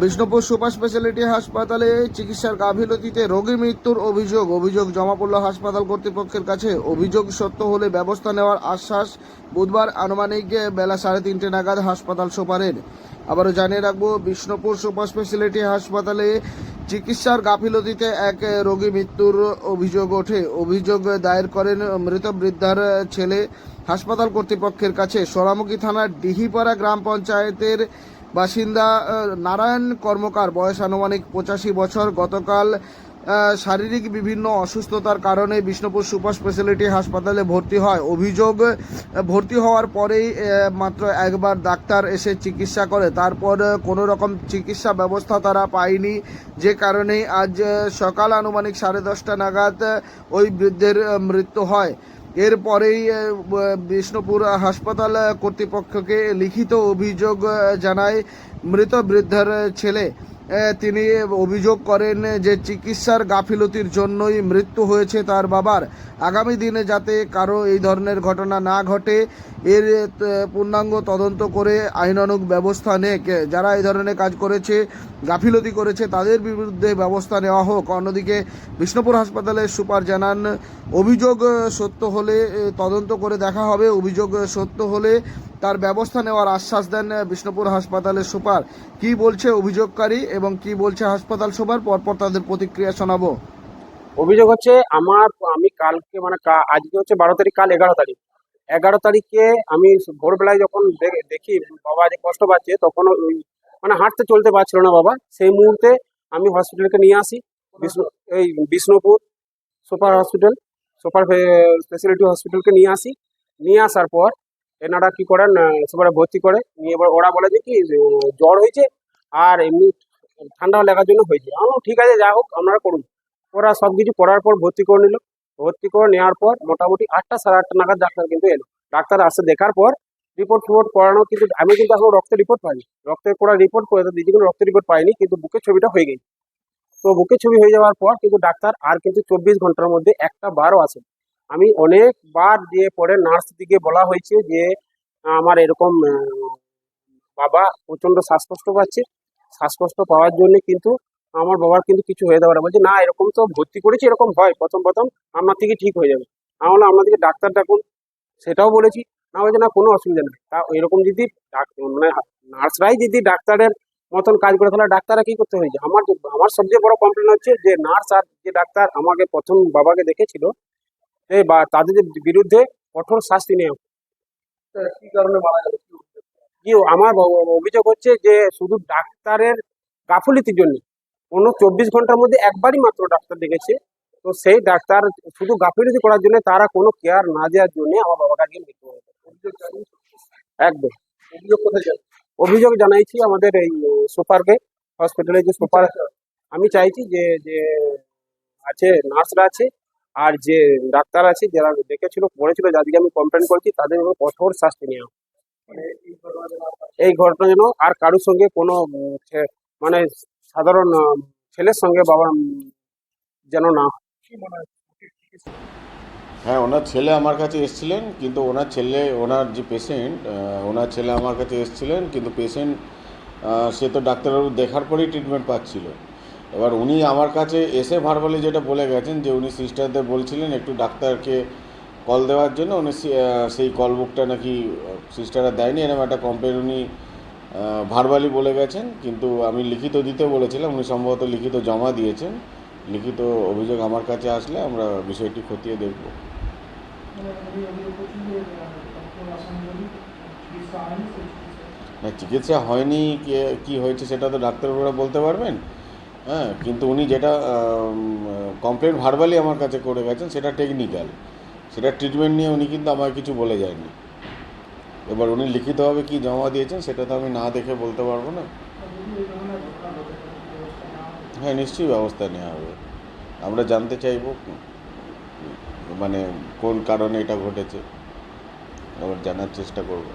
Bishnupur super speciality হাসপাতালে চিকিৎসার গাফিলতিতে রোগী মৃত্যুর অভিযোগ। অভিযোগ জমা পড়ল হাসপাতাল কর্তৃপক্ষের কাছে। অভিযোগ সত্য হলে ব্যবস্থা নেওয়ার আশ্বাস বুধবার আনুমানিক বেলা সাড়ে তিনটে নাগাদ হাসপাতাল সুপারের। আবারও জানিয়ে রাখব, বিষ্ণুপুর সুপার স্পেশালিটি হাসপাতালে চিকিৎসার গাফিলতিতে এক রোগী মৃত্যুর অভিযোগ ওঠে। অভিযোগ দায়ের করেন মৃত বৃদ্ধার ছেলে হাসপাতাল কর্তৃপক্ষের কাছে। সোনামুখী থানার ডিহিপাড়া গ্রাম পঞ্চায়েতের বাসিন্দা নারায়ণ কর্মকার, বয়স আনুমানিক পঁচাশি বছর। গতকাল শারীরিক বিভিন্ন অসুস্থতার কারণে বিষ্ণুপুর সুপার স্পেশালিটি হাসপাতালে ভর্তি হয়। অভিযোগ ভর্তি হওয়ার পরেই মাত্র একবার ডাক্তার এসে চিকিৎসা করে। তারপর কোনো রকম চিকিৎসা ব্যবস্থা তারা পায়নি। যে কারণেই আজ সকাল আনুমানিক সাড়ে দশটা নাগাদ ওই বৃদ্ধের মৃত্যু হয়। এরপরেই বিষ্ণুপুর হাসপাতাল কর্তৃপক্ষকে লিখিত অভিযোগ জানায় মৃত বৃদ্ধার ছেলে তিনি অভিযোগ করেন যে চিকিৎসার গাফিলতির জন্যই মৃত্যু হয়েছে তার বাবার। আগামী দিনে যাতে কারও এই ধরনের ঘটনা না ঘটে, এর পূর্ণাঙ্গ তদন্ত করে আইনানুগ ব্যবস্থা নেক। যারা এই ধরনের কাজ করেছে, গাফিলতি করেছে, তাদের বিরুদ্ধে ব্যবস্থা নেওয়া হোক। অন্যদিকে বিষ্ণুপুর হাসপাতালের সুপার জানান, অভিযোগ সত্য হলে তদন্ত করে দেখা হবে। অভিযোগ সত্য হলে তার ব্যবস্থা নেওয়ার আশ্বাস দেন বিষ্ণুপুর হাসপাতালের সুপার। কি বলছে অভিযোগকারী এবং কি বলছে হাসপাতাল সুপার? পরপর তাদের প্রতিক্রিয়া শোনাবো। অভিযোগ হচ্ছে, আমার, আমি কালকে মানে আজকে হচ্ছে বারো তারিখ, কাল এগারো তারিখ। এগারো তারিখে আমি ভোরবেলায় যখন দেখি বাবা যে কষ্ট পাচ্ছে, তখন ওই মানে হাঁটতে চলতে পারছিল না বাবা। সেই মুহূর্তে আমি হসপিটালকে নিয়ে আসি এই Bishnupur super hospital, super speciality হসপিটালকে নিয়ে আসি। নিয়ে আসার পর এনারা কি করেন সুপারে ভর্তি করে নিয়ে এবার ওরা বলে যে কি জ্বর হয়েছে আর এমনি ঠান্ডা লাগার জন্য হয়েছে। আমি ঠিক আছে, যা হোক, আপনারা করুন। ওরা সব কিছু করার পর ভর্তি করে নিল। ভর্তি করে নেওয়ার পর মোটামুটি আটটা সাড়ে আটটা নাগাদ ডাক্তার কিন্তু এলো। ডাক্তার আসে দেখার পর রিপোর্ট ফিপোর্ট করানো কিন্তু, আমি কিন্তু এখনও রক্তের রিপোর্ট পাইনি। রক্তের করা রিপোর্ট করে দিদি কিন্তু রক্তের রিপোর্ট পাইনি, কিন্তু বুকের ছবিটা হয়ে গেছে। তো বুকের ছবি হয়ে যাওয়ার পর কিন্তু ডাক্তার আর কিন্তু চব্বিশ ঘণ্টার মধ্যে একটা বারও আসে আমি অনেকবার দিয়ে পরে নার্স দিকে বলা হয়েছে যে, আমার এরকম বাবা প্রচণ্ড শ্বাসকষ্ট পাচ্ছে। শ্বাসকষ্ট পাওয়ার জন্য কিন্তু আমার বাবার কিন্তু কিছু হয়ে যাবে না। বলছে, না, এরকম তো ভর্তি করেছি, এরকম হয়। প্রথম প্রথম আপনার থেকে ঠিক হয়ে যাবে। আমি বললাম আপনাদেরকে ডাক্তার ডাকুন। সেটাও বলেছি। না বলছে, না, কোনো অসুবিধা নেই। তা এরকম যদি মানে নার্সরাই যদি ডাক্তারের মতন কাজ করে, তাহলে ডাক্তাররা কি করতে হয়েছে? আমার আমার সবচেয়ে বড় কমপ্লেন হচ্ছে যে, নার্স আর যে ডাক্তার আমাকে প্রথম বাবাকে দেখেছিল বা তাদের বিরুদ্ধে কঠোর শাস্তি নেওয়া কি কারণে মারা গেল? কি আমার অভিযোগ হচ্ছে যে শুধু ডাক্তারের গাফলিতির জন্য। কোনো চব্বিশ ঘণ্টার মধ্যে একবারই মাত্র ডাক্তার দেখেছে। তো সেই ডাক্তার শুধু গাফিলতি করার জন্য তারা কোনো কেয়ার না দেওয়ার জন্য আমার বাবাকে আজকে মৃত্যু হয়েছে। একদম। অভিযোগ কোথায় অভিযোগ জানাইছি আমাদের এই সুপারকে হসপিটালে যে সুপার আমি চাইছি যে যে আছে নার্সরা আছে আর যে ডাক্তার আছে যারা দেখেছিল পড়েছিল যাদেরকে আমি কমপ্লেন করেছি তাদের কঠোর শাস্তি নেওয়া হোক। এই ঘটনা যেন আর কারোর সঙ্গে কোনো মানে সাধারণ ছেলের সঙ্গে বাবার যেন না হয়। হ্যাঁ ওনার ছেলে আমার কাছে এসেছিলেন কিন্তু ওনার ছেলে ওনার যে পেশেন্ট ওনার ছেলে আমার কাছে এসেছিলেন কিন্তু পেশেন্ট সে তো ডাক্তারবাবু দেখার পরেই ট্রিটমেন্ট পাচ্ছিল এবার উনি আমার কাছে এসে ভারবালি যেটা বলে গেছেন যে উনি সিস্টারদের বলছিলেন একটু ডাক্তারকে কল দেওয়ার জন্য, উনি সেই কল বুকটা নাকি সিস্টাররা দেয়নি, এরকম একটা কমপ্লেন উনি ভারবালি বলে গেছেন। কিন্তু আমি লিখিত দিতে বলেছিলাম, উনি সম্ভবত লিখিত জমা দিয়েছেন। লিখিত অভিযোগ আমার কাছে আসলে আমরা বিষয়টি খতিয়ে দেখব। না, চিকিৎসা হয়নি, কে, কী হয়েছে সেটা তো ডাক্তারবাবুরা বলতে পারবেন। হ্যাঁ কিন্তু উনি যেটা কমপ্লেন ভার্বালি আমার কাছে করে গেছেন, সেটা টেকনিক্যাল সেটা ট্রিটমেন্ট নিয়ে উনি কিন্তু আমায় কিছু বলে যায়নি। এবার উনি লিখিতভাবে কি জমা দিয়েছেন, সেটা তো আমি না দেখে বলতে পারব না। হ্যাঁ নিশ্চয়ই ব্যবস্থা নেওয়া হবে। আমরা জানতে চাইব মানে কোন কারণে এটা ঘটেছে। আবার জানার চেষ্টা করব।